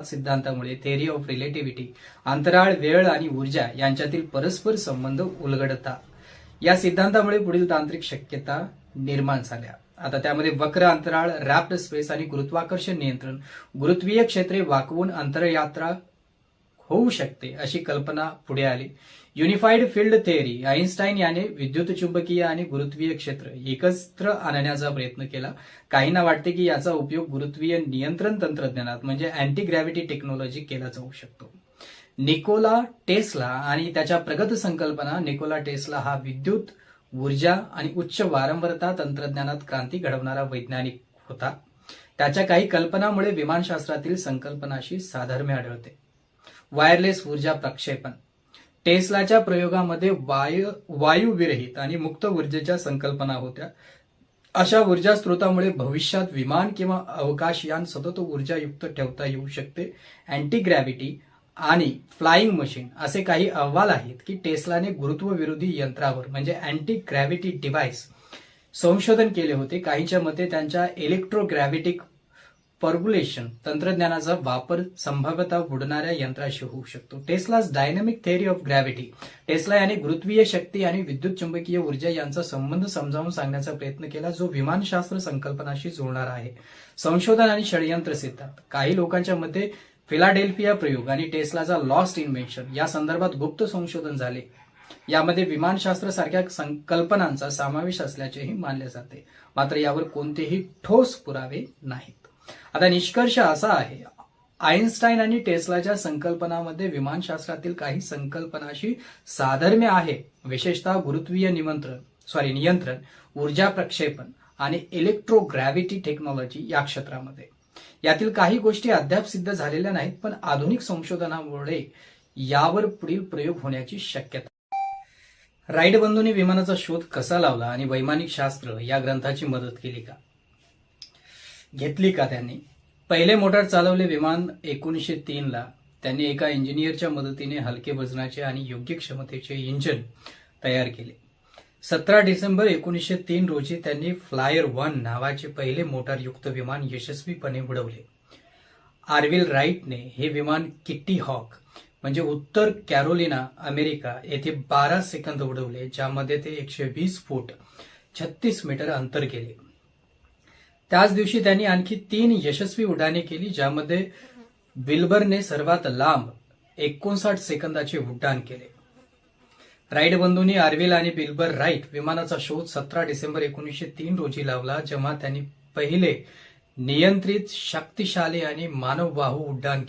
सिद्धांतामुळे theory of relativity अंतराळ वेळ आणि ऊर्जा यांच्यातील परस्पर संबंध उलगडता. या सिद्धांतामुळे पुढील तांत्रिक शक्यता निर्माण झाल्या. आता त्यामध्ये वक्र अंतराळ रॅप्ड स्पेस आणि गुरुत्वाकर्षण नियंत्रण गुरुत्वीय क्षेत्रे वाकवून अंतरयात्रा होऊ शकते अशी कल्पना पुढे आली. युनिफाईड फील्ड थेअरी आईन्स्टाईन याने विद्युत चुंबकीय आणि गुरुत्वीय क्षेत्र एकत्र आणण्याचा प्रयत्न केला. काहींना वाटते की याचा उपयोग गुरुत्वीय नियंत्रण तंत्रज्ञानात म्हणजे अँटी ग्रॅव्हिटी टेक्नॉलॉजी केला जाऊ शकतो. निकोला टेस्ला आणि त्याच्या प्रगत संकल्पना निकोला टेस्ला हा विद्युत ऊर्जा आणि उच्च वारंवारता तंत्रज्ञानात क्रांती घडवणारा वैज्ञानिक होता. त्याच्या काही कल्पनामुळे विमानशास्त्रातील संकल्पनाशी साधर्म्य आढळते. वायरलेस ऊर्जा प्रक्षेपण. टेस्लाच्या प्रयोगामध्ये वायू वायुविरहित आणि मुक्त ऊर्जेच्या संकल्पना होत्या. अशा ऊर्जा स्रोतामुळे भविष्यात विमान किंवा अवकाशयान सतत ऊर्जायुक्त ठेवता येऊ शकते. अँटी ग्रॅव्हिटी आणि फ्लाइंग मशीन असे काही अहवाल आहेत की टेस्लाने गुरुत्वविरोधी यंत्रावर म्हणजे अँटी ग्रॅव्हिटी डिव्हाइस संशोधन केले होते. काहींच्या मते त्यांच्या इलेक्ट्रोग्रॅव्हिटिक पर्गुलेशन तंत्रज्ञानाचा वापर संभाव्यता बुडणाऱ्या यंत्राशी होऊ शकतो. Tesla's dynamic theory of gravity Tesla याने गुरुत्वीय शक्ती आणि विद्युत चुंबकीय ऊर्जा यांचा संबंध समजावून सांगण्याचा प्रयत्न केला जो विमानशास्त्र संकल्पनाशी जुळणार आहे. संशोधन आणि षडयंत्र सिद्धांत. काही लोकांच्या मते फिलाडेल्फिया प्रयोग आणि टेस्लाचा लॉस्ट इन्व्हेन्शन या संदर्भात गुप्त संशोधन झाले. यामध्ये विमानशास्त्र सारख्या संकल्पनांचा समावेश असल्याचेही मानले जाते. मात्र यावर कोणतेही ठोस पुरावे नाहीत. आता निष्कर्ष असा आहे आईन्स्टाईन आणि टेस्लाच्या संकल्पनामध्ये विमानशास्त्रातील काही संकल्पनाशी साधर्म्य आहे विशेषतः गुरुत्वीय निमंत्रण सॉरी नियंत्रण ऊर्जा प्रक्षेपण आणि इलेक्ट्रोग्रॅव्हिटी टेक्नॉलॉजी या क्षेत्रामध्ये. यातील काही गोष्टी अद्याप सिद्ध झालेल्या नाहीत पण आधुनिक संशोधनामुळे यावर पुढील प्रयोग होण्याची शक्यता राईट बंधूंनी विमानाचा शोध कसा लावला आणि वैमानिक शास्त्र या ग्रंथाची मदत केली का? घेतली का त्यांनी? पहिले मोटार चालवले विमान एकोणीसशे तीनला त्यांनी एका इंजिनियरच्या मदतीने हलके वजनाचे आणि योग्य क्षमतेचे इंजिन तयार केले. सतरा डिसेंबर एकोणीसशे तीन रोजी त्यांनी फ्लायर वन नावाचे पहिले मोटारयुक्त विमान यशस्वीपणे उडवले आर्विल राईटने हे विमान किट्टी हॉक म्हणजे उत्तर कॅरोलिना अमेरिका येथे बारा सेकंद उडवले ज्यामध्ये ते एकशे वीस फूट छत्तीस मीटर अंतर गेले. त्याच दिवशी त्यांनी आणखी तीन यशस्वी उड्डाणे केली ज्यामध्ये विल्बरने सर्वात लांब एकोणसाठ सेकंदाचे उड्डाण केले. राईट बंधूंनी आर्विल आणि बिल्बर राईट विमानाचा शोध सतरा डिसेंबर एकोणीसशे तीन रोजी लावला जेव्हा त्यांनी पहिले नियंत्रित शक्तिशाली आणि मानववाहू उड्डाण